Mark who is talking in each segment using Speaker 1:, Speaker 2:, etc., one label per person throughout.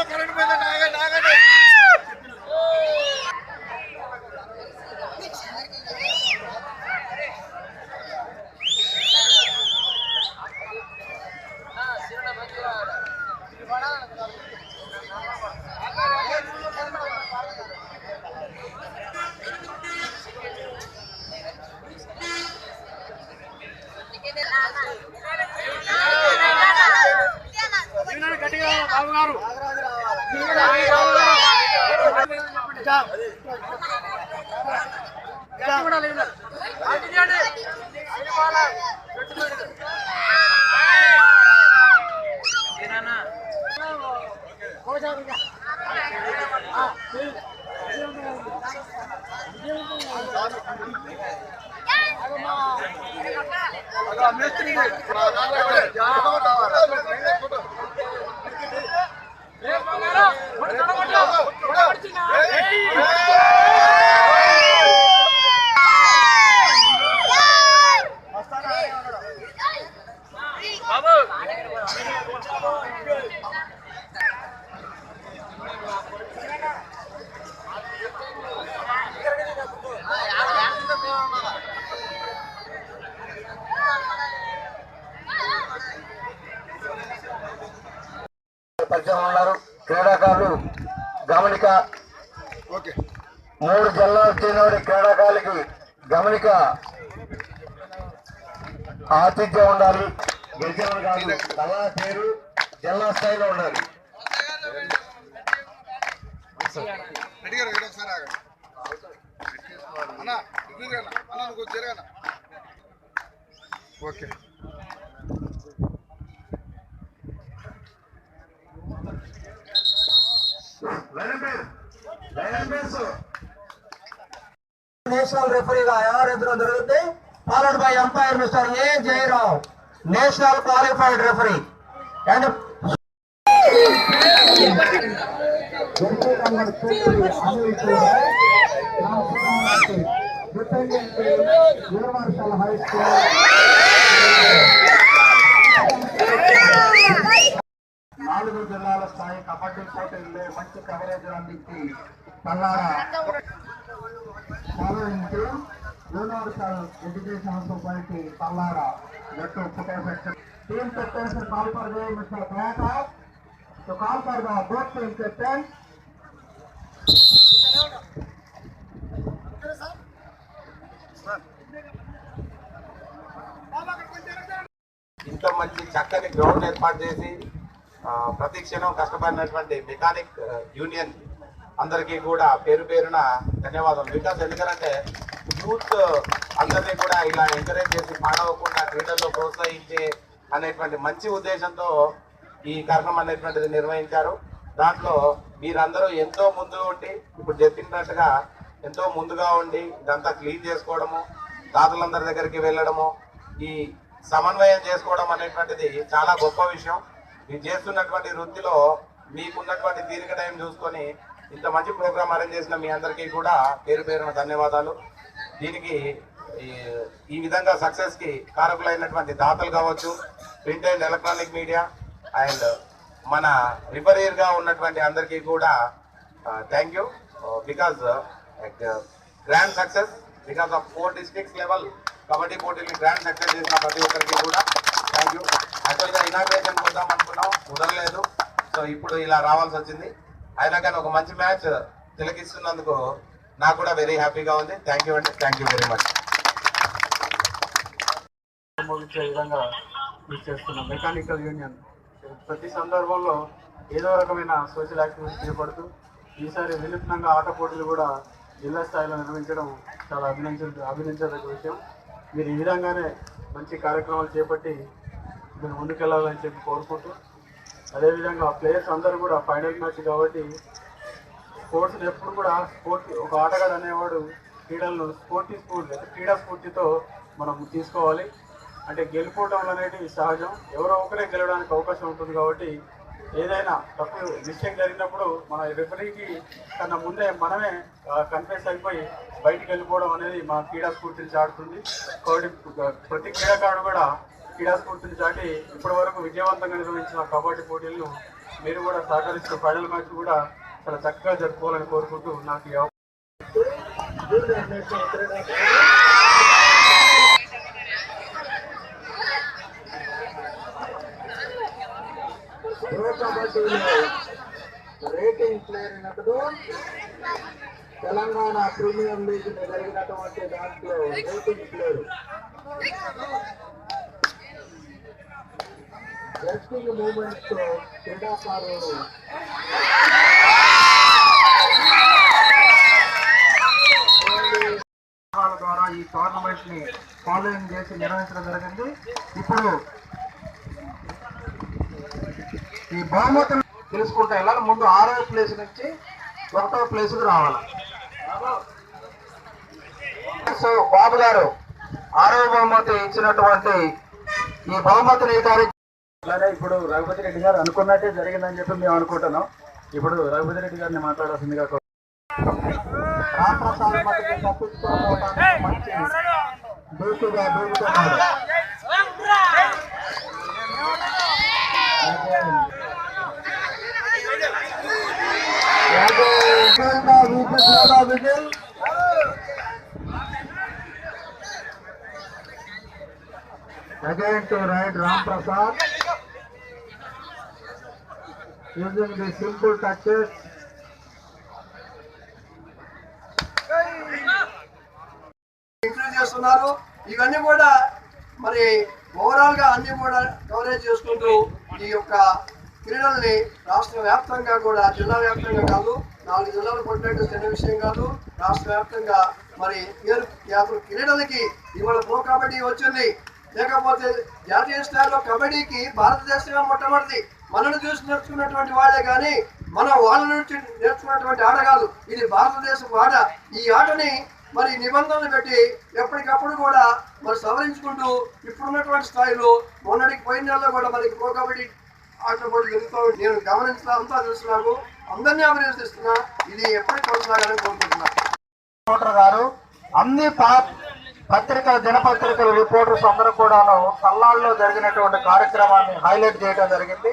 Speaker 1: మూడో కరెంట్ ఏ
Speaker 2: మూడు జిల్లాలు చెందిన క్రీడాకారులకి గమనిక ఆతిథ్యం ఉండాలి. గెలిచిన కాదు కళా పేరు జిల్లా స్థాయిలో ఉండాలి.
Speaker 1: రెడ్డి గారు ఇక్కడ ఒకసారి ఆగండి అన్న ఇద్దరు అన్న అన్న నువ్వు కొంచెం జరగన్న ఓకే
Speaker 2: నేషనల్ రెఫరీగా ఎవరెదురు ఎదురు followed by umpire mister A Jayarao national qualified referee and high school నాలుగు జిల్లాల స్థాయి కబడ్డీ పోటీల్లో మంచి కవరేజ్ అందించి తల్లారా Palnada following universal education society Palnada జట్టు ఫుటేఫెక్ట్ team captains call for the mister great to call for the both team captain.
Speaker 3: ఇంత మంచి చక్కని గ్రౌండ్ ఏర్పాటు చేసి ప్రతి క్షణం కష్టపడినటువంటి మెకానిక్ యూనియన్ అందరికీ కూడా పేరు పేరున ధన్యవాదాలు బికాస్ ఎందుకంటే యూత్ అందరినీ కూడా ఇలా ఎంకరేజ్ చేసి పాడవకుండా క్రీడల్లో ప్రోత్సహించే అనేటువంటి మంచి ఉద్దేశంతో ఈ కార్యక్రమం అనేటువంటిది నిర్వహించారు. దాంట్లో మీరందరూ ఎంతో ముందు ఉండి ఇప్పుడు చెప్పినట్టుగా ఎంతో ముందుగా ఉండి ఇదంతా క్లీన్ చేసుకోవడము దాతలందరి దగ్గరికి వెళ్ళడము ఈ సమన్వయం చేసుకోవడం అనేటువంటిది చాలా గొప్ప విషయం. మీరు చేస్తున్నటువంటి వృత్తిలో మీకున్నటువంటి దీర్ఘ టైం చూసుకొని ఇంత మంచి ప్రోగ్రామ్ అరేంజ్ చేసిన మీ అందరికీ కూడా పేరు పేరున ధన్యవాదాలు. దీనికి ఈ- ఈ విధంగా సక్సెస్కి కారకులైనటువంటి దాతలు కావచ్చు print and electronic media and మన రిఫరీర్గా ఉన్నటువంటి అందరికీ కూడా thank you because grand success because of four districts level kabaddi పోటీని గ్రాండ్ సక్సెస్ చేసిన ప్రతి ఒక్కరికి కూడా థ్యాంక్ యూ యాక్చువల్గా ఇనాగ్రేషన్ కొద్దాం అనుకున్నాం కుదరలేదు. సో ఇప్పుడు ఇలా రావాల్సి వచ్చింది. అయినా కానీ ఒక మంచి మ్యాచ్ తిలకిస్తున్నందుకు నాకు కూడా వెరీ హ్యాపీగా ఉంది. థ్యాంక్ యూ అండి థ్యాంక్ యూ వెరీ మచ్
Speaker 4: ముగించే విధంగా కృషి చేస్తున్నాం మెకానికల్ యూనియన్. ప్రతి సందర్భంలో ఏదో రకమైన సోషల్ యాక్టివిటీస్ చేపడుతూ ఈసారి వినూత్నంగా ఆట పోటీలు కూడా జిల్లా స్థాయిలో నిర్వహించడం చాలా అభినందించ అభినందించదగ్గ విషయం. మీరు ఈ విధంగానే మంచి కార్యక్రమాలు చేపట్టి మీరు ముందుకెళ్ళాలని చెప్పి కోరుకుంటూ అదేవిధంగా ప్లేయర్స్ అందరూ కూడా ఫైనల్ మ్యాచ్ కాబట్టి స్పోర్ట్స్ ఎప్పుడు కూడా స్పోర్ట్ ఒక ఆటగాడు అనేవాడు క్రీడలను స్ఫూర్తి స్ఫూర్తి అంటే క్రీడా స్ఫూర్తితో మనం తీసుకోవాలి. అంటే గెలుపోవడం అనేది సహజం. ఎవరో ఒకరే గెలవడానికి అవకాశం ఉంటుంది కాబట్టి ఏదైనా తప్పు మిస్టేక్ జరిగినప్పుడు మన రెఫరీకి కన్నా ముందే మనమే కన్ఫ్యూస్ అయిపోయి బయటికి వెళ్ళిపోవడం అనేది మన క్రీడా స్ఫూర్తిని చాడుతుంది కాబట్టి ప్రతి క్రీడాకారుడు కూడా క్రీడాస్ఫూర్తిని చాటి ఇప్పటి వరకు విజయవంతంగా నిర్వహించిన కబడ్డీ పోటీలను మీరు కూడా సహకరిస్తూ ఫైనల్ మ్యాచ్ కూడా చాలా చక్కగా జరుపుకోవాలని కోరుకుంటూ నాకు
Speaker 2: రేటింగ్ ప్లేయర్ నటుడు తెలంగాణ ప్రీమియం లీగ్ జరిగినటువంటి దాంట్లో రేటింగ్ ప్లేయర్ జస్టింగ్ మూమెంట్స్తో క్రీడాకారులు ద్వారా ఈ టోర్నమెంట్ని ఫాలోయింగ్ చేసి నిర్వహించడం జరిగింది. ఇప్పుడు ఈ బహుమతులు తెలుసుకుంటే వెళ్ళాలి ముందు ఆరో ప్లేస్ నుంచి ఒకటో ప్లేస్ రావాలి. సో బాబు గారు ఆరో బహుమతి ఇచ్చినటువంటి ఈ బహుమతిని గారి
Speaker 4: అలానే ఇప్పుడు రఘుపతి రెడ్డి గారు అనుకున్నట్టే జరిగిందని చెప్పి మేము అనుకుంటున్నాం ఇప్పుడు రఘుపతి రెడ్డి గారిని మాట్లాడాల్సిందిగా
Speaker 2: Again to right Ram Prasad. Using the simple touches.
Speaker 5: చేస్తున్నారు. ఇవన్నీ కూడా మరి ఓవరాల్గా అన్ని కూడా కవరేజ్ చేసుకుంటూ ఈ యొక్క క్రీడల్ని రాష్ట్ర వ్యాప్తంగా కూడా జిల్లా వ్యాప్తంగా కాదు నాలుగు జిల్లాలు పడినట్టు చిన్న విషయం కాదు. రాష్ట్ర వ్యాప్తంగా మరి పేరు యాత్ర క్రీడలకి ఇవాళ ప్రో కబడ్డీ వచ్చింది. లేకపోతే జాతీయ స్థాయిలో కబడ్డీకి భారతదేశమే మొట్టమొదటి మనను చూసి నేర్చుకున్నటువంటి వాళ్ళే కానీ మనం వాళ్ళ నుంచి నేర్చుకున్నటువంటి ఆట కాదు. ఇది భారతదేశం ఆట. ఈ ఆటని మరి నిబంధనలు పెట్టి ఎప్పటికప్పుడు కూడా మరి సవరించుకుంటూ ఇప్పుడున్నటువంటి స్థాయిలో మొన్నటికి పోయిన నెలలో కూడా మనకి ప్రో కబడ్డీ ఆటలు కూడా జరుగుతూ నేను గమనించిన అంతా తెలుసు నాకు అందరినీ అభినందిస్తున్నా. ఇది ఎప్పటికి కొనసాగాలని కోరుకుంటున్నా.
Speaker 2: రిపోర్టర్ గారు అన్ని పత్రికల దినపత్రికల రిపోర్టర్స్ అందరూ కూడాను సల్లాల్లో జరిగినటువంటి కార్యక్రమాన్ని హైలైట్ చేయడం జరిగింది.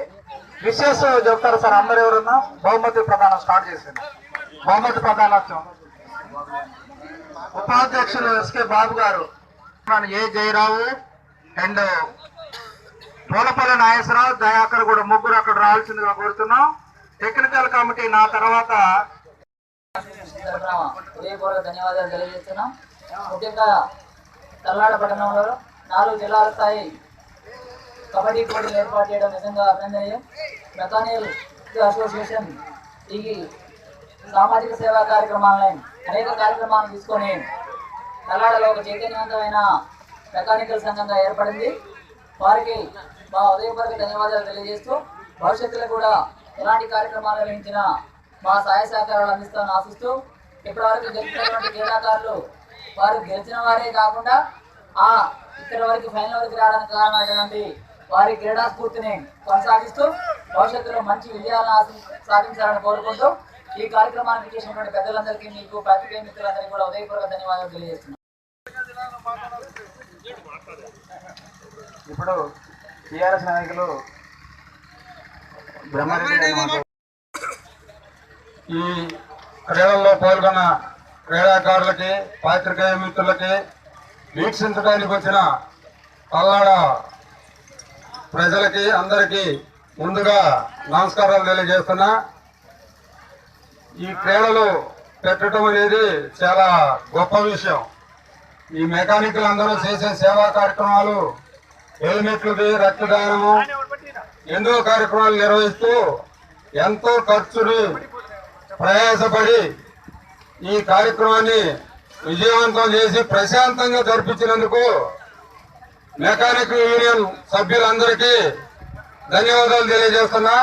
Speaker 2: విశేష చెప్తారు సార్ అందరు ఎవరున్నా బహుమతి ప్రదానం స్టార్ట్ చేసింది బహుమతి ప్రదానోత్సవం ఉపాధ్యక్షులు S K Babu garu A Jayarao and Pulapalli Nageswararao Dayakar కూడా ముగ్గురు అక్కడ రావాల్సిందిగా కోరుతున్నాం. టెక్నికల్ కమిటీ నా తర్వాత
Speaker 6: ధన్యవాదాలు తెలియజేస్తున్నాం. ముఖ్యంగా తల్లాడ పట్టణంలో నాలుగు జిల్లాల స్థాయి కబడ్డీ పోటీలు ఏర్పాటు చేయడం నిజంగా అభినందనీయం. మెకానికల్ అసోసియేషన్ ఈ సామాజిక సేవా కార్యక్రమాలను అనేక కార్యక్రమాలను తీసుకొని తల్లాడలో ఒక చైతన్యవంతమైన మెకానికల్ సంఘంగా ఏర్పడింది. వారికి మా ఉదయపూర్వక ధన్యవాదాలు తెలియజేస్తూ భవిష్యత్తులో కూడా ఎలాంటి కార్యక్రమాలు నిర్వహించినా మా సహాయ సహకారాలు అందిస్తామని ఆశిస్తూ ఇప్పటివరకు గెలిచినటువంటి క్రీడాకారులు వారు గెలిచిన వారే కాకుండా ఆ ఇక్కడ వరకు ఫైనల్ వరకు రావడానికి కారణమైనటువంటి వారి క్రీడా స్ఫూర్తిని కొనసాగిస్తూ భవిష్యత్తులో మంచి విజయాలను సాధించాలని కోరుకుంటూ ఈ కార్యక్రమానికి చేసినటువంటి పెద్దలందరికీ మీకు పత్రికేయ మిత్రులందరికీ కూడా ఉదయపూర్వక ధన్యవాదాలు తెలియజేస్తున్నాను
Speaker 4: ఇప్పుడు టిఆర్ఎస్ నాయకులు.
Speaker 1: ఈ క్రీడల్లో పాల్గొన్న క్రీడాకారులకి పాత్రికేయ మిత్రులకి వీక్షించడానికి వచ్చిన పల్నాడ ప్రజలకి అందరికీ ముందుగా నమస్కారాలు తెలియజేస్తున్నా. ఈ క్రీడలు పెట్టడం అనేది చాలా గొప్ప విషయం. ఈ మెకానిక్లు అందరూ చేసే సేవా కార్యక్రమాలు హెల్మెట్లది రక్తదానము ఎన్నో కార్యక్రమాలు నిర్వహిస్తూ ఎంతో ఖర్చుని ప్రయాసపడి ఈ కార్యక్రమాన్ని విజయవంతం చేసి ప్రశాంతంగా జరిపించినందుకు మెకానిక్ యూనియన్ సభ్యులందరికీ ధన్యవాదాలు తెలియజేస్తున్నా.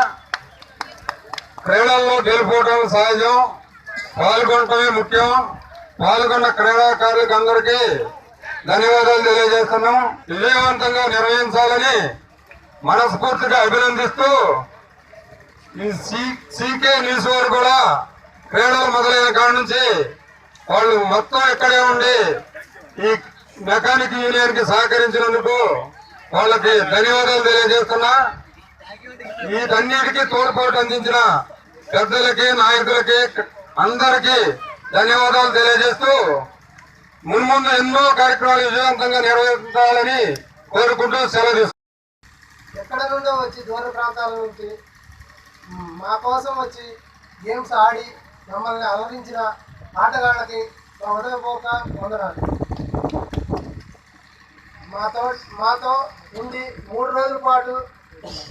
Speaker 1: క్రీడల్లో గెలుపోవడం సహజం.
Speaker 7: పాల్గొనటమే ముఖ్యం. పాల్గొన్న క్రీడాకారులకు అందరికీ ధన్యవాదాలు తెలియజేస్తున్నాం. విజయవంతంగా నిర్వహించాలని మనస్ఫూర్తిగా అభినందిస్తూ ఈ సీకే న్యూస్ వారు కూడా క్రీడలు మొదలైన కాడ నుంచి వాళ్ళు మొత్తం ఇక్కడే ఉండి ఈ మెకానిక్ యూనియన్కి సహకరించినందుకు వాళ్ళకి ధన్యవాదాలు తెలియజేస్తున్నా. వీటన్నిటికీ తోడ్పాటు అందించిన పెద్దలకి నాయకులకి అందరికీ ధన్యవాదాలు తెలియజేస్తూ మున్ముందు ఎన్నో కార్యక్రమాలు విజయవంతంగా నిర్వహించాలని కోరుకుంటూ సెలవు
Speaker 8: ఎక్కడ నుండో వచ్చి దూర ప్రాంతాల నుంచి మా కోసం వచ్చి గేమ్స్ ఆడి మమ్మల్ని అలరించిన ఆటగాళ్ళకి మా ఉదయపోక వందనాలు. మాతో మాతో ఉండి మూడు రోజుల పాటు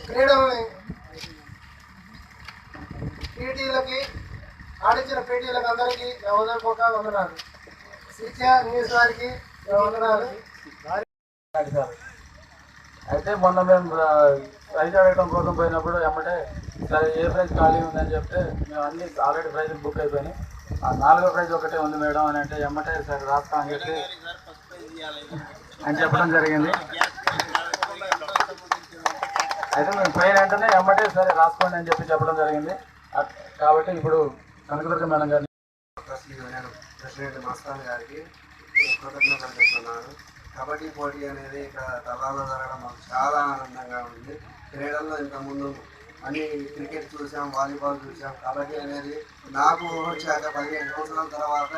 Speaker 8: క్రీడల్ని పీటీలకి ఆడించిన పీటీలకు అందరికీ నా వందనాలు. శిక్ష న్యూస్ వారికి వందనాలు.
Speaker 2: అయితే మొన్న మేము ప్రైజ్ అడగడం కోసం పోయినప్పుడు ఏమంటే సరే ఏ ప్రైజ్ ఖాళీ ఉందని చెప్తే మేము అన్ని ఆల్రెడీ ప్రైజ్ బుక్ అయిపోయినాయి. ఆ నాలుగో ప్రైజ్ ఒకటే ఉంది మేడం అని అంటే ఎమ్మటే సరే రాస్తా అని చెప్పి అని చెప్పడం జరిగింది. అయితే మేము పోయిన వెంటనే ఎమ్మటే సరే రాసుకోండి అని చెప్పి చెప్పడం జరిగింది. కాబట్టి ఇప్పుడు కనకదుర్గ మేడం గారిని
Speaker 9: ప్రెసిడెంట్ మస్తాన్ గారికి కృతజ్ఞతలు చెప్తున్నాను కబడ్డీ పోటీ అనేది ఇక్కడ తలాలో జరగడం మాకు చాలా ఆనందంగా ఉంది. క్రీడల్లో ఇంతకుముందు అన్ని క్రికెట్ చూసాం వాలీబాల్ చూసాం. కబడ్డీ అనేది నాకు వచ్చాక పదిహేను సంవత్సరాల తర్వాత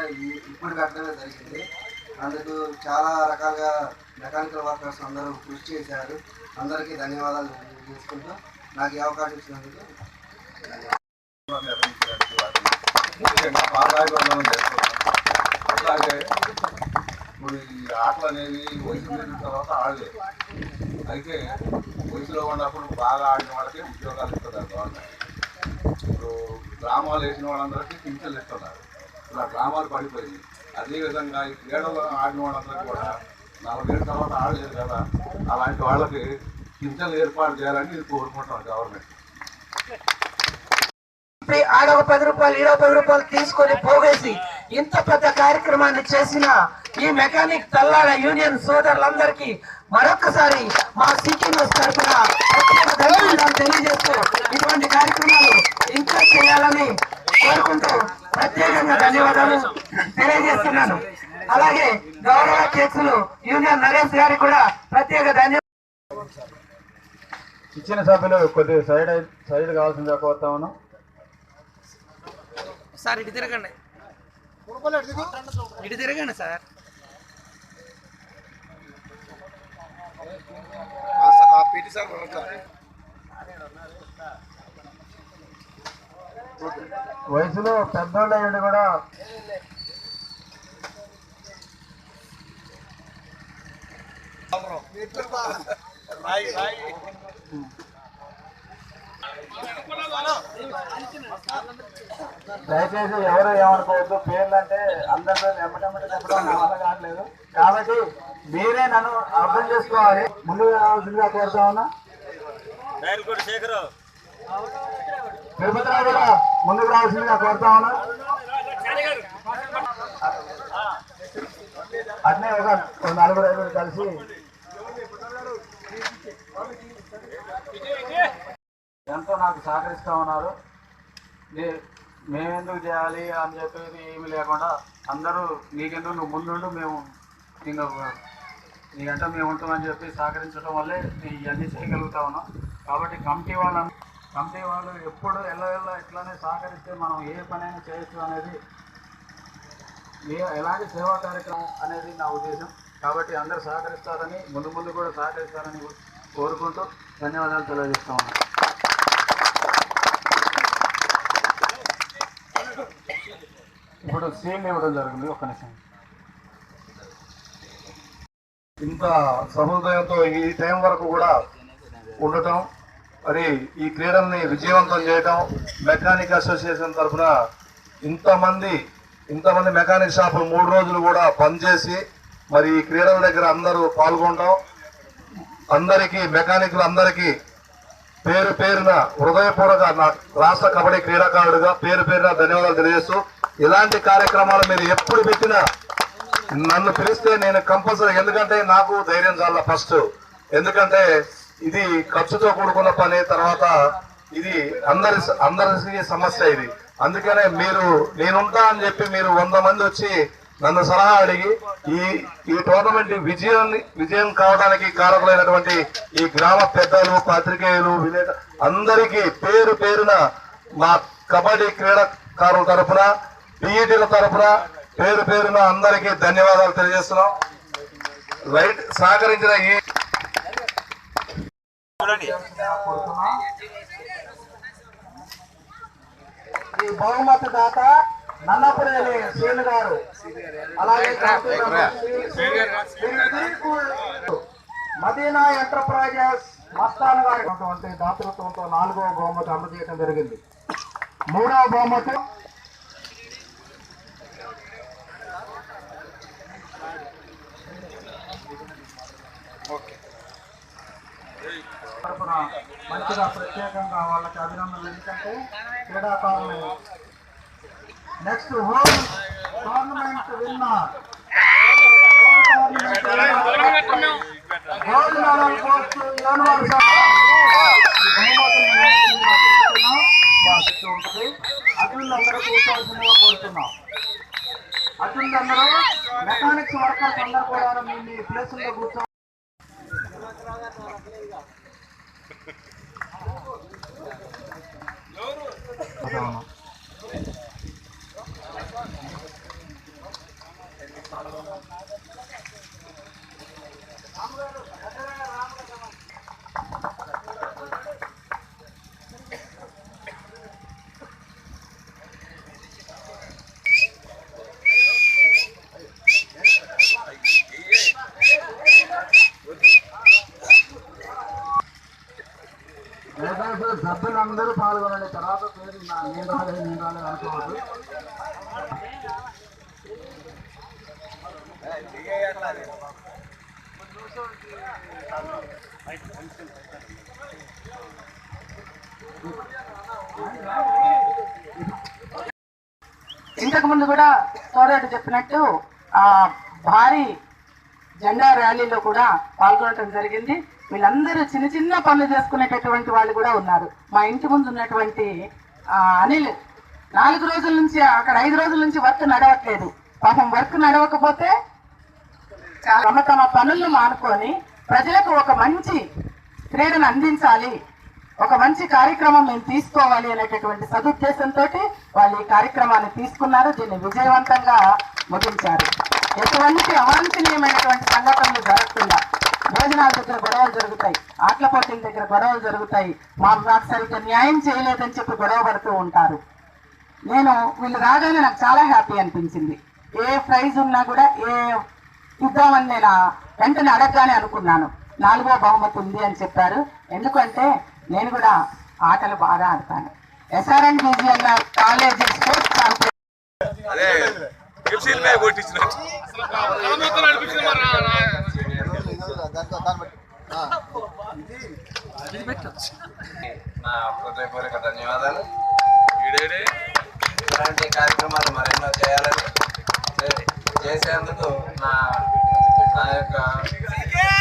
Speaker 9: ఇప్పుడు కట్టడమే జరిగింది. అందుకు చాలా రకాలుగా మెకానికల్ వర్కర్స్ అందరూ కృషి చేశారు. అందరికీ ధన్యవాదాలు తెలియజేసుకుంటూ నాకు ఈ అవకాశం ఇచ్చినందుకు
Speaker 10: ఇప్పుడు ఈ ఆటలు అనేవి వయసు పెరిగిన తర్వాత ఆడలేదు అయితే వయసులో ఉన్నప్పుడు బాగా ఆడిన వాళ్ళకి ఉద్యోగాలు ఇస్తున్నారు గవర్నమెంట్. ఇప్పుడు గ్రామాలు వేసిన వాళ్ళందరికీ పింఛన్లు ఇస్తున్నారు. ఇలా గ్రామాలు పడిపోయింది అదేవిధంగా ఈ క్రీడలు ఆడిన వాళ్ళందరూ కూడా నలభై ఏళ్ళ తర్వాత ఆడలేదు కదా అలాంటి వాళ్ళకి పింఛన్లు ఏర్పాటు చేయాలని నేను కోరుకుంటున్నాం గవర్నమెంట్.
Speaker 8: ఆడ ఒక పది రూపాయలు ఈడ పది రూపాయలు తీసుకొని పోగేసి ఇంత పెద్ద కార్యక్రమాన్ని చేసిన ఈ మెకానిక్ తల్లాడ యూనియన్ సోదరులందరికీ మరొకసారి మా సిటీ న్యూస్ తరఫున తెలియజేస్తూ ఇటువంటి కార్యక్రమాలు ఇంకా చేయాలని కోరుకుంటూ ప్రత్యేకంగా ధన్యవాదాలు తెలియజేస్తున్నాను. అలాగే గౌరవ అధ్యక్షులు యూనియన్ నరేష్ గారికి కూడా ప్రత్యేక ధన్యవాదాలు.
Speaker 2: ఇచ్చిన సభ్యులు కొద్దిగా సైడ్ సైడ్ కావాల్సిందిగా కోరుతా ఉన్నాం.
Speaker 8: సార్ ఇటు తిరగండి. ఇటు తిరగండి సార్.
Speaker 10: ఆ పీటీ సార్.
Speaker 2: వయసులో పెద్దోళ్ళు అయ్యండి కూడా దయచేసి ఎవరు ఏమనుకోవద్దు. పేర్లు అంటే అందరి పేర్లు ఎమ్మటెమ్మట చెప్పడం వల్ల కావట్లేదు. కాబట్టి మీరే నన్ను అర్థం చేసుకోవాలి. ముందుకు రావాల్సిందిగా కోరుతా ఉన్నా. తిరుపతి రావు కూడా ముందుకు రావాల్సిందిగా కోరుతా ఉన్నా. అట్నే ఒక ఒక నలుగురు ఐదుగురు కలిసి ఎంతో నాకు సహకరిస్తూ ఉన్నారు. మేమెందుకు చేయాలి అని చెప్పేది ఏమి లేకుండా అందరూ నీకెందుకు నువ్వు ముందుండు మేము ఇంకా నీకంటే మేము ఉంటామని చెప్పి సహకరించడం వల్లే ఇవన్నీ చేయగలుగుతా ఉన్నాం. కాబట్టి కమిటీ వాళ్ళ కమిటీ వాళ్ళు ఎప్పుడు ఎల్ల ఎల్ల ఇట్లానే సహకరిస్తే మనం ఏ పనైనా చేయొచ్చు అనేది ఏ ఎలాంటి సేవా కార్యక్రమం అనేది నా ఉద్దేశం. కాబట్టి అందరూ సహకరిస్తారని ముందు ముందు కూడా సహకరిస్తారని కోరుకుంటూ ధన్యవాదాలు తెలియజేస్తా ఉన్నాను. ఇప్పుడు సీల్ ఇవ్వడం జరిగింది. ఒక్క నిమిషం.
Speaker 9: ఇంత సహృదయంతో ఈ టైం వరకు కూడా ఉండటం మరి ఈ క్రీడల్ని విజయవంతం చేయటం మెకానిక్ అసోసియేషన్ తరఫున ఇంతమంది ఇంతమంది మెకానిక్ షాపులు మూడు రోజులు కూడా పనిచేసి మరి ఈ క్రీడల దగ్గర అందరూ పాల్గొనడం అందరికీ మెకానికులు అందరికీ పేరు పేరున హృదయపూర్వక నా రాష్ట్ర కబడ్డీ క్రీడాకారుడిగా పేరు పేరున ధన్యవాదాలు తెలియజేస్తూ
Speaker 1: ఇలాంటి కార్యక్రమాలు మీరు ఎప్పుడు పెట్టినా నన్ను పిలిస్తే నేను కంపల్సరీ ఎందుకంటే నాకు ధైర్యం చాలా ఫస్ట్. ఎందుకంటే ఇది ఖర్చుతో కూడుకున్న పని తర్వాత ఇది అందరి అందరికి సమస్య ఇది. అందుకనే మీరు నేనుంటా అని చెప్పి మీరు వంద మంది వచ్చి నన్ను సలహా అడిగి ఈ ఈ టోర్నమెంట్ విజయం విజయం కావడానికి కారకులైనటువంటి ఈ గ్రామ పెద్దలు పాత్రికేయులు విలేక అందరికీ పేరు పేరున మా కబడ్డీ క్రీడాకారుల తరపున పిఈటీల తరపున పేరు పేరున అందరికీ ధన్యవాదాలు తెలియజేస్తున్నాం. రైట్ సహకరించిన ఈ
Speaker 2: ఈ బహుమతి దాత నన్నపురేని శ్రీను గారు. అలాగే మదీనా ఎంటర్ప్రైజెస్ మస్తాన్ గారి. దాతృత్వంతో నాలుగవ బహుమతి అందజేయడం జరిగింది. మూడవ బహుమతి తరఫున మంచిగా ప్రత్యేకంగా వాళ్ళకి అభినందనలు ఎందుకంటే క్రీడాకారులు. Next home tournament winner gold medal post ఉంటుంది అటులందరూ కోరుతున్నాం మెకానిక్స్ వర్కర్స్ అందరూ కూడా మీ మీ ప్లేసుల్లో కూర్చో అవును. దయచేసి సభ్యులందరూ పాల్గొనండి తర్వాత పేరు నా నేను రాలేదు నేను రాలేదు అనుకోవద్దు
Speaker 11: ఇంతకు ముందు కూడా సోదరుడు చెప్పినట్టు ఆ భారీ జెండా ర్యాలీలో కూడా పాల్గొనడం జరిగింది. వీళ్ళందరూ చిన్న చిన్న పనులు చేసుకునేటటువంటి వాళ్ళు కూడా ఉన్నారు. మా ఇంటి ముందు ఉన్నటువంటి అనిల్ నాలుగు రోజుల నుంచి అక్కడ ఐదు రోజుల నుంచి వర్క్ నడవట్లేదు. పాపం వర్క్ నడవకపోతే చాలా తమ తమ పనులను మానుకొని ప్రజలకు ఒక మంచి క్రీడను అందించాలి. ఒక మంచి కార్యక్రమం మేము తీసుకోవాలి అనేటటువంటి సదుద్దేశంతో వాళ్ళు ఈ కార్యక్రమాన్ని తీసుకున్నారు దీన్ని విజయవంతంగా ముగించారు. ఎటువంటి అవాంఛనీయమైనటువంటి సంఘటనలు జరగకుండా భోజనాల దగ్గర గొడవలు జరుగుతాయి ఆటల పోటీల దగ్గర గొడవలు జరుగుతాయి మాకు నాకు సరిగ్గా న్యాయం చేయలేదని చెప్పి గొడవ పడుతూ ఉంటారు. నేను వీళ్ళు రాగానే నాకు చాలా హ్యాపీ అనిపించింది. ఏ ప్రైజ్ ఉన్నా కూడా ఏ ఇద్దామని నేను వెంటనే అడగగానే అనుకున్నాను. నాలుగో బహుమతి ఉంది అని చెప్పారు. ఎందుకంటే నేను కూడా ఆటలు బాగా ఆడతాను. ఎస్ఆర్ఎన్ అన్న కాలేజీ స్పోర్ట్స్
Speaker 3: నా హృదయపూర్వక ధన్యవాదాలు. ఇలాంటి కార్యక్రమాలు మరెన్నో చేయాలని చేసేందుకు నా నా యొక్క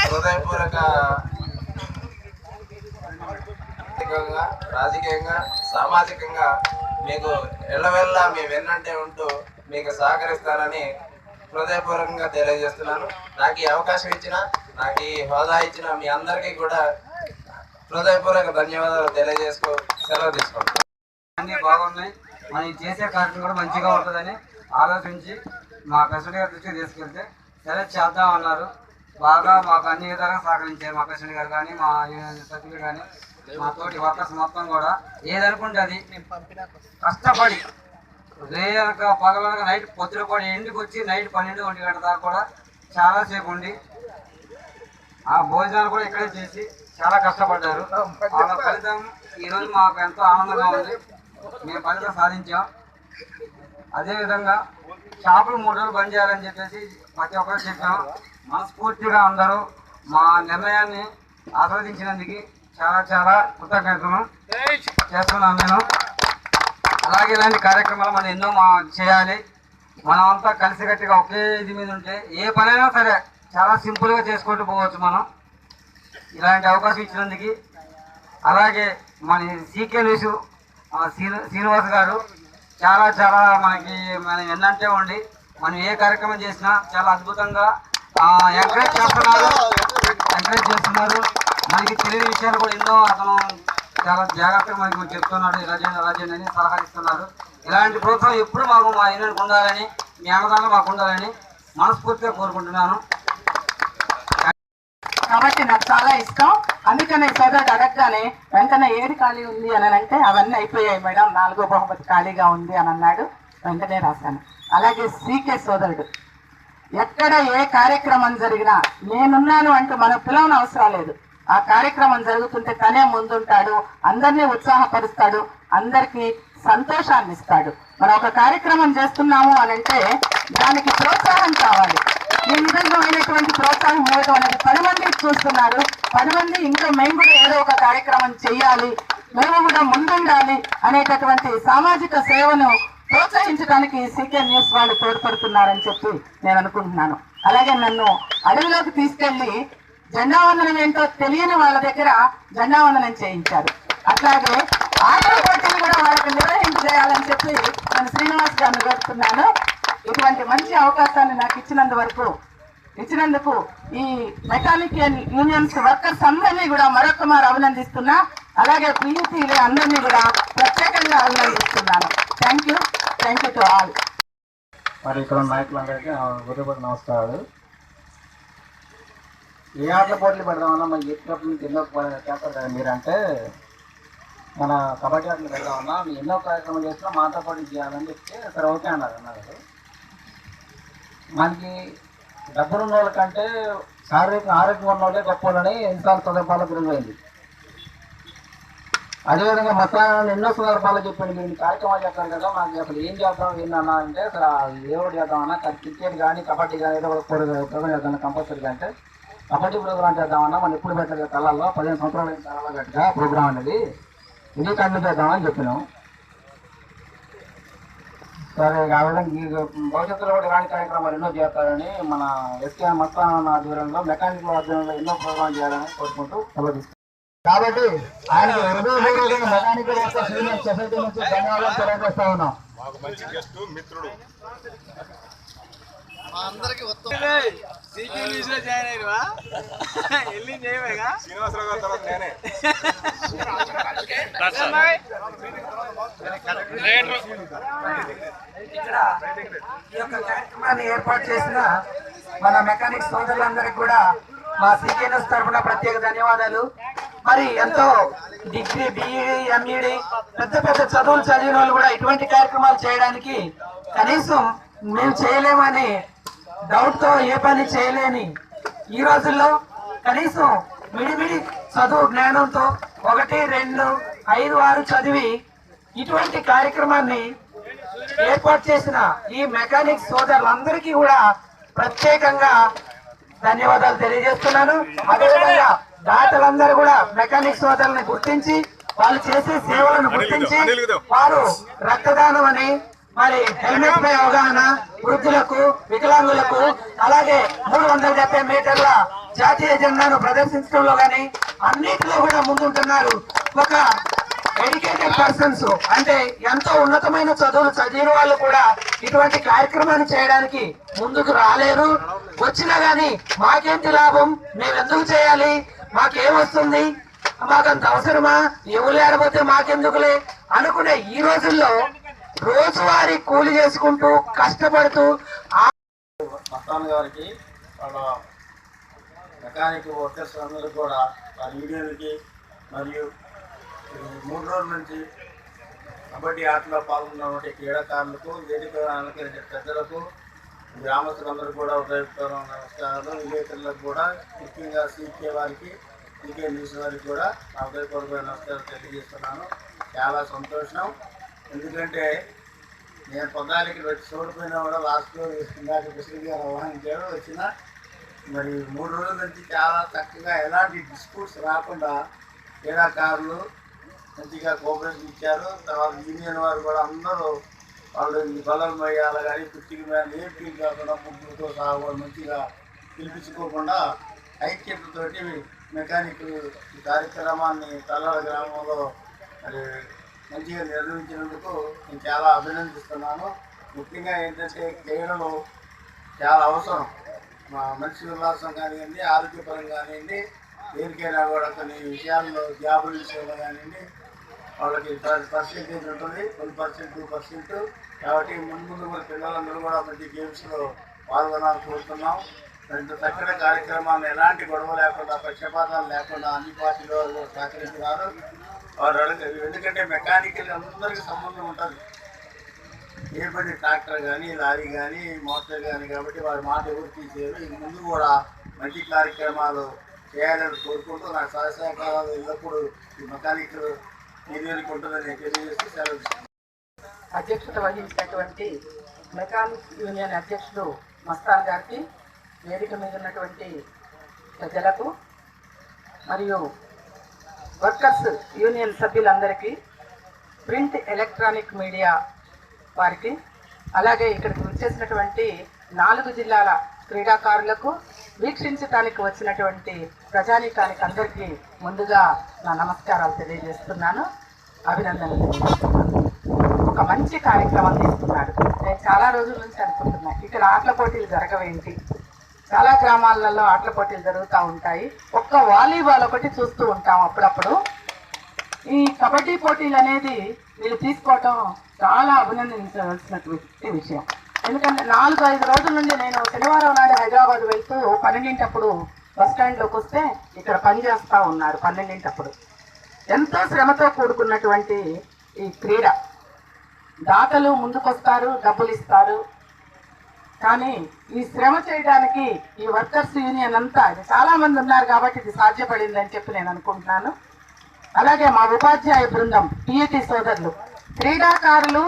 Speaker 3: హృదయపూర్వక ఆర్థికంగా రాజకీయంగా సామాజికంగా మీకు ఎల్లవెల్లా మీ వెన్నంటే ఉంటూ మీకు సహకరిస్తానని హృదయపూర్వకంగా తెలియజేస్తున్నాను. నాకు ఈ అవకాశం ఇచ్చిన నాకు ఈ హోదా ఇచ్చిన మీ అందరికీ కూడా హృదయపూర్వక ధన్యవాదాలు తెలియజేసుకో సెలవు తీసుకుంటాను
Speaker 12: అన్నీ బాగున్నాయి. మనం చేసే కార్యక్రమం కూడా మంచిగా ఉంటుందని ఆలోచించి మా ప్రెసిడెంట్ గారి దృష్టికి తీసుకెళ్తే సరే చేద్దాం అన్నారు బాగా మాకు అన్ని విధాలుగా సహకరించారు మా ప్రెసిడెంట్ గారు కానీ మా సభ్యులు కానీ. మా తోటి వర్కర్స్ మొత్తం కూడా ఏదనుకుంటే అది కష్టపడి. రేయనక పగలనక నైట్ పొద్దున కూడా ఎండుకు వచ్చి నైట్ పన్నెండు ఒంటి గంట దాకా కూడా చాలాసేపు ఉండి ఆ భోజనాలు కూడా ఇక్కడే చేసి చాలా కష్టపడ్డారు. వాళ్ళ ఫలితం ఈరోజు మాకు ఎంతో ఆనందంగా ఉంది. మేము ఫలితం సాధించాం. అదేవిధంగా షాపులు మూడు రోజులు బంద్ చేయాలని చెప్పేసి ప్రతి ఒక్కరు చెప్పాం. మనస్ఫూర్తిగా అందరూ మా నిర్ణయాన్ని ఆస్వాదించినందుకు చాలా చాలా కృతజ్ఞతలు చేస్తున్నాను నేను. అలాగే ఇలాంటి కార్యక్రమాలు మనం ఎన్నో మా చేయాలి. మనం అంతా కలిసికట్టుగా ఒకే ఇది మీద ఉంటే ఏ పనైనా సరే చాలా సింపుల్గా చేసుకుంటూ పోవచ్చు మనం. ఇలాంటి అవకాశం ఇచ్చినందుకు. అలాగే మన సీకే శ్రీను శ్రీనివాస్ గారు చాలా చాలా మనకి మనం ఎన్నంటే ఉండి మనం ఏ కార్యక్రమం చేసినా చాలా అద్భుతంగా ఎంకరేజ్ చేస్తున్నారు. ఎంకరేజ్ చేస్తున్నారు. మనకి తెలియని విషయాలు కూడా ఎన్నో అతను చాలా జాగ్రత్తగా మనకి చెప్తున్నాడు. ఇలా చేయండి అలా చేయండి అని సలహా ఇస్తున్నారు ఇలాంటి ప్రోత్సాహం ఎప్పుడు మాకు మా యూనియన్కి ఉండాలని మీ అన్నదానం మాకు ఉండాలని మనస్ఫూర్తిగా కోరుకుంటున్నాను.
Speaker 11: కాబట్టి నాకు చాలా ఇష్టం. అందుకనే సోదరుడు అడగగానే వెంటనే ఏది ఖాళీ ఉంది? అని అంటే అవన్నీ అయిపోయాయి మేడం. నాలుగో బహుమతి ఖాళీగా ఉంది అని అన్నాడు. వెంటనే రాశాను. అలాగే సీకే సోదరుడు ఎక్కడ ఏ కార్యక్రమం జరిగినా నేనున్నాను అంటూ మనం పిలవని అవసరం లేదు. ఆ కార్యక్రమం జరుగుతుంటే తనే ముందుంటాడు అందరినీ ఉత్సాహపరుస్తాడు అందరికీ సంతోషాన్ని ఇస్తాడు మనం ఒక కార్యక్రమం చేస్తున్నాము అని అంటే దానికి ప్రోత్సాహం కావాలి. ఈ విధమైనటువంటి ప్రోత్సాహం ఇవ్వడం అనేది పది మంది చూస్తున్నారు. పది మంది ఇంకా మేము కూడా ఏదో ఒక కార్యక్రమం చేయాలి మేము కూడా ముందుండాలి అనేటటువంటి సామాజిక సేవను ప్రోత్సహించడానికి సీకే న్యూస్ వాళ్ళు తోడ్పడుతున్నారని చెప్పి నేను అనుకుంటున్నాను. అలాగే నన్ను అడవిలోకి తీసుకెళ్ళి జెండావందనం ఏంటో తెలియని వాళ్ళ దగ్గర జెండావందనం చేయించారు. అట్లాగే ఆటల పోటీలు కూడా వాళ్ళకి నిర్వహించేయాలని చెప్పి నేను శ్రీనివాస్ గారిని కోరుతున్నాను. ఇటువంటి మంచి అవకాశాన్ని నాకు ఇచ్చినందు వరకు ఇచ్చినందుకు ఈ మెకానిక్ యూనియన్స్ వర్కర్స్ అందరినీ కూడా మరొక మారు అభినందిస్తున్నా. అలాగే పిఈసీలు అందరినీ కూడా ప్రత్యేకంగా అభినందిస్తున్నాను. Thank you thank you to all
Speaker 8: మరి ఇక్కడ నాయకులందరికీ నమస్కారాలు. ఏ ఆటల పోటీలు పెడదామన్నా మన చెప్పినప్పుడు నుంచి ఎన్నో చేస్తారు కదా మీరంటే మన కబడ్డీ ఆటలు పెడదామన్నా ఎన్నో కార్యక్రమాలు చేసినా మాతో పాటు చేయాలని చెప్తే సరే ఓకే అన్నారు అన్నారు మనకి డబ్బులున్న వాళ్ళకంటే శారీరక ఆరోగ్యం ఉన్న వాళ్ళే గొప్ప వాళ్ళని ఎన్నిసార్లు సందర్భాల్లో పెరిగిపోయింది అదేవిధంగా మతాన్ని ఎన్నో సందర్భాల్లో చెప్పాను మీరు కార్యక్రమాలు చేస్తారు కదా మనకి అసలు ఏం చేద్దాం ఏంటన్నా అంటే అసలు ఏ ఒకటి చేద్దామన్నా క్రికెట్ కానీ కబడ్డీ కానీ ఏదో ఒక చేద్దాం కంపల్సరీగా అంటే కబడ్డీ ప్రోగ్రామ్ చేద్దామన్నా మనం ఎప్పుడు పెట్టలేదు కళ్ళల్లో. పదిహేను సంవత్సరాల అయిన తలాల్లో గట్టిగా ప్రోగ్రామ్ అనేది. ఇది కంటిన్యూ చేద్దామని చెప్పినాం. సరే ఇక ఆ విధంగా భవిష్యత్తులో కూడా ఇలాంటి కార్యక్రమాలు ఎన్నో చేస్తారని మన ఎస్కే మస్తాన ఆధ్వర్యంలో మెకానికల్ ఆధ్వర్యంలో ఎన్నో ప్రోగ్రామ్ చేయాలని కోరుకుంటూ సెలవు కాబట్టి ఆయన హృదయపూర్వకంగా మెకానికల్ సొసైటీ నుంచి ధన్యవాదాలు తెలియజేస్తా ఉన్నాం. మిత్రుడు.
Speaker 13: మాకు మంచి గెస్ట్ మిత్రుడు శ్రీనివాసరావు గారి తర్వాత నేనే
Speaker 8: ఇక్కడ ఈ యొక్క కార్యక్రమాన్ని ఏర్పాటు చేసిన మన మెకానిక్ సోదరులందరికీ కూడా మా సీకేఎస్ తరఫున ప్రత్యేక ధన్యవాదాలు. మరి ఎంతో డిగ్రీ బిఈడి ఎంఈడి పెద్ద పెద్ద చదువులు చదివిన వాళ్ళు కూడా ఇటువంటి కార్యక్రమాలు చేయడానికి కనీసం మేము చేయలేమని డౌట్తో ఏ పని చేయలేని ఈ రోజుల్లో కనీసం మిడిమిడి చదువు జ్ఞానంతో ఒకటి రెండు ఐదు ఆరు చదివి ఇటువంటి కార్యక్రమాన్ని ఏర్పాటు చేసిన ఈ మెకానిక్ సోదరులందరికీ కూడా ప్రత్యేకంగా ధన్యవాదాలు తెలియజేస్తున్నాను. అదేవిధంగా దాతలందరూ కూడా మెకానిక్ సోదరులను గుర్తించి వాళ్ళు చేసే సేవలను గుర్తించి వారు రక్తదానం అని మరి హెల్మెట్ పై అవగాహన వృద్ధులకు వికలాంగులకు అలాగే మూడు వందల డెబ్బై మీటర్ల జాతీయ జెండాను ప్రదర్శించడంలో గాని అన్నిటిలో కూడా ముందుంటున్నారు ఒక ఎడ్యుకేటెడ్ పర్సన్స్ అంటే ఎంతో ఉన్నతమైన చదువులు చదివిన వాళ్ళు కూడా ఇటువంటి కార్యక్రమాన్ని చేయడానికి ముందుకు రాలేరు. వచ్చినా గాని మాకేంటి లాభం? మేము ఎందుకు చేయాలి? మాకేం వస్తుంది? మాకంత అవసరమా? ఎవరు లేకపోతే మాకెందుకులే? అనుకునే ఈ రోజుల్లో రోజువారీ కూలి చేసుకుంటూ కష్టపడుతూ
Speaker 14: మస్తాన్ గారికి వాళ్ళ మెకానిక్ వర్కర్స్ అందరూ కూడా వారి యూనియన్కి మరియు మూడు రోజుల నుంచి కబడ్డీ ఆటలో పాల్గొన్నటువంటి క్రీడాకారులకు వేదిక అలంకరించిన పెద్దలకు గ్రామస్తులందరూ కూడా ఉదయపూర్వ నమస్కారాలు. విలేకరులకు కూడా ముఖ్యంగా సీకే వారికి సీకే న్యూస్ వారికి కూడా నా ఉదయపూర్వక నమస్కారాలు తెలియజేస్తున్నాను. చాలా సంతోషం. ఎందుకంటే నేను పొద్దాలకి వచ్చి చూడిపోయినా కూడా లాస్ట్లో ఇందాక కృష్ణ గారు ఆహ్వానించారు వచ్చిన మరి మూడు రోజుల నుంచి చాలా చక్కగా ఎలాంటి డిస్ప్యూట్స్ రాకుండా క్రీడాకారులు మంచిగా కోఆపరేషన్ ఇచ్చారు. తర్వాత యూనియన్ వారు కూడా అందరూ వాళ్ళు ఈ బలం వేయాలి కానీ కుర్చీల మీద ఏ ఫీల్ కాకుండా ముగ్గులతో సహా మంచిగా పిలిపించుకోకుండా ఐక్యతతోటి మెకానిక్ ఈ కార్యక్రమాన్ని తల్లాల గ్రామంలో మరి మంచిగా నిర్వహించినందుకు నేను చాలా అభినందిస్తున్నాను. ముఖ్యంగా ఏంటంటే క్రీడలు చాలా అవసరం. మా మనిషి ఉల్లాసం కానివ్వండి ఆరోగ్యపరం కానివ్వండి దేనికైనా కూడా కొన్ని విషయాల్లో జాబులు విషయంలో కానివ్వండి వాళ్ళకి పర్సెంటేజ్ ఉంటుంది. One percent two percent. కాబట్టి ముందు ముందు మన పిల్లలందరూ కూడా మంచి గేమ్స్లో పాల్గొనాలని కోరుతున్నాం. ఇంత చక్కటి కార్యక్రమాలను ఎలాంటి గొడవ లేకుండా పక్షపాతాలు లేకుండా అన్ని పార్టీలు సహకరిస్తున్నారు ఎందుకంటే మెకానికల్ అందరికీ సంబంధం ఉంటుంది. ఏ పని ట్రాక్టర్ కానీ లారీ కానీ మోటార్ కానీ కాబట్టి వారి మాట ఎవరు తీసేయరు. ఇక ముందు కూడా మంచి కార్యక్రమాలు చేయాలని కోరుకుంటూ నాకు సహాయ ఎల్లప్పుడూ ఈ మెకానికల్ యూనియన్కి ఉంటుందని తెలియజేస్తూ సెలవు
Speaker 11: అధ్యక్షత వహించినటువంటి మెకానిక్ యూనియన్ అధ్యక్షుడు మస్తాన్ గారికి వేదిక మీద ఉన్నటువంటి ప్రజలకు మరియు వర్కర్స్ యూనియన్ సభ్యులందరికీ ప్రింట్ ఎలక్ట్రానిక్ మీడియా వారికి అలాగే ఇక్కడికి వచ్చేసినటువంటి నాలుగు జిల్లాల క్రీడాకారులకు వీక్షించడానికి వచ్చినటువంటి ప్రజానీకానికి అందరికీ ముందుగా నా నమస్కారాలు తెలియజేస్తున్నాను. అభినందనలు ఒక మంచి కార్యక్రమం తీసుకున్నాడు. నేను చాలా రోజుల నుంచి అనుకుంటున్నాను ఇక్కడ ఆటల పోటీలు జరగవేంటి? చాలా గ్రామాలలో ఆటల పోటీలు జరుగుతూ ఉంటాయి. ఒక్క వాలీబాల్ ఒకటి చూస్తూ ఉంటాం అప్పుడప్పుడు. ఈ కబడ్డీ పోటీలు అనేది మీరు తీసుకోవటం చాలా అభినందించవలసినటువంటి విషయం. ఎందుకంటే నాలుగు ఐదు రోజుల నుండి నేను శనివారం నాడు హైదరాబాద్ వెళ్తూ పన్నెండింటప్పుడు బస్ స్టాండ్లోకి వస్తే ఇక్కడ పనిచేస్తూ ఉన్నారు పన్నెండింటప్పుడు. ఎంతో శ్రమతో కూడుకున్నటువంటి ఈ క్రీడ. దాతలు ముందుకొస్తారు డబ్బులు ఇస్తారు కానీ ఈ శ్రమ చేయడానికి ఈ వర్కర్స్ యూనియన్ అంతా ఇది చాలా మంది ఉన్నారు కాబట్టి ఇది సాధ్యపడింది అని చెప్పి నేను అనుకుంటున్నాను. అలాగే మా ఉపాధ్యాయ బృందం పిఈటి సోదరులు క్రీడాకారులు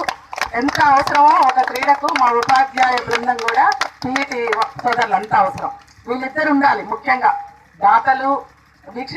Speaker 11: ఎంత అవసరమో ఒక క్రీడకు మా ఉపాధ్యాయ బృందం కూడా పిఈటి సోదరులు అంత అవసరం. వీళ్ళిద్దరు ఉండాలి ముఖ్యంగా. దాతలు వీక్ష